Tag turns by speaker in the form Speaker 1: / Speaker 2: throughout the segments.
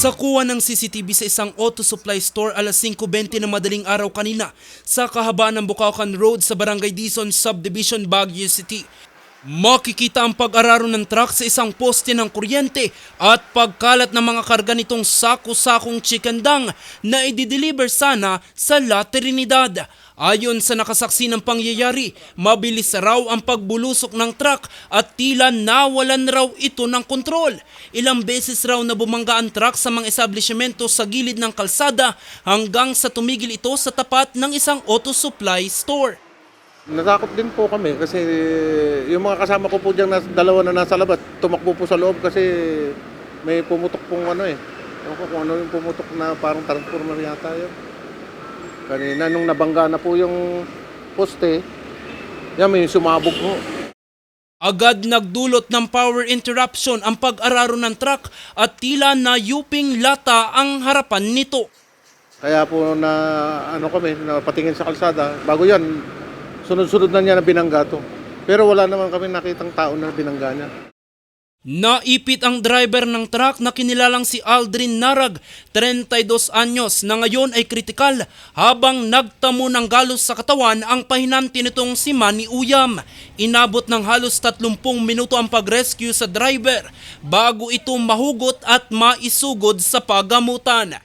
Speaker 1: Sa kuha ng CCTV sa isang auto supply store alas 5.20 na madaling araw kanina sa kahabaan ng Bukakan Road sa Barangay Dizon Subdivision, Baguio City. Makikita ang pag-araro ng truck sa isang poste ng kuryente at pagkalat ng mga karga nitong sako-sakong chikandang na i-deliver sana sa La Trinidad. Ayon sa nakasaksi ng pangyayari, mabilis raw ang pagbulusok ng truck at tila nawalan raw ito ng kontrol. Ilang beses raw na bumangga ang truck sa mga establishmento sa gilid ng kalsada hanggang sa tumigil ito sa tapat ng isang auto supply store.
Speaker 2: Natakot din po kami kasi yung mga kasama ko po dyan, dalawa na nasa labas, tumakbo po sa loob kasi may pumutok pong ano eh. Ewan ko kung ano yung pumutok na parang transformer yata yun. Kanina nung nabangga na po yung poste, yan may sumabog po.
Speaker 1: Agad nagdulot ng power interruption ang pag-araro ng truck at tila na yuping lata ang harapan nito.
Speaker 2: Kaya po na ano kami, na patingin sa kalsada, bago yan, sunod-sunod na niya na binangga to. Pero wala naman kami nakitang tao na binangga niya.
Speaker 1: Naipit ang driver ng truck na kinilalang si Aldrin Narag, 32 anyos, na ngayon ay kritikal habang nagtamo ng galos sa katawan ang pahinanti nitong si Manny Uyam. Inabot ng halos 30 minuto ang pag-rescue sa driver bago ito mahugot at maisugod sa pagamutan.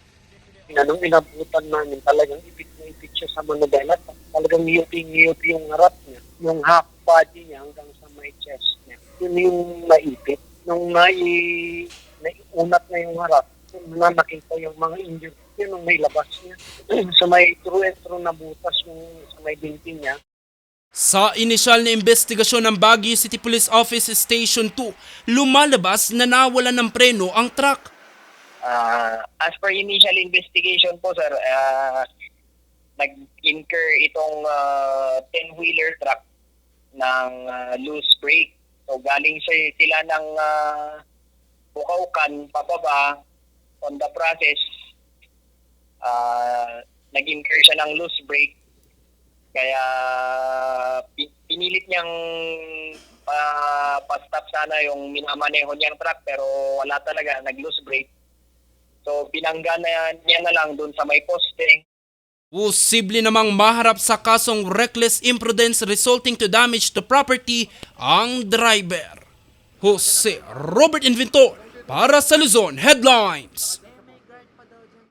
Speaker 3: Anong inabutan namin, talagang ipit siya sa manubela. Talagang ngiyupi-ngiyupi yung harap niya. Yung half body niya hanggang sa may chest niya. Yun yung naipit. Nung nai, naiunat na yung harap, na nakita yung mga injured. Yun nung may labas niya. sa may true and true na butas yung sa may binti niya.
Speaker 1: Sa inisyal na investigasyon ng Baguio City Police Office Station 2, lumalabas na nawalan ng preno ang truck.
Speaker 3: Ah, as per initial investigation po, sir, ah, nag-incur itong ah, 10-wheeler truck ng ah, loose brake. So galing sa sila ng uh, Bukaukan pababa on the process ah, nag-incur siya ng loose brake. Kaya pi- pinilit niyang ah, pa-stop sana yung minamaneho niyang truck pero wala talaga, nag-loose brake. So pinangga na niya na lang dun sa may poste.
Speaker 1: Posible namang maharap sa kasong reckless imprudence resulting to damage to property ang driver. Jose Robert Inventor para sa Luzon Headlines.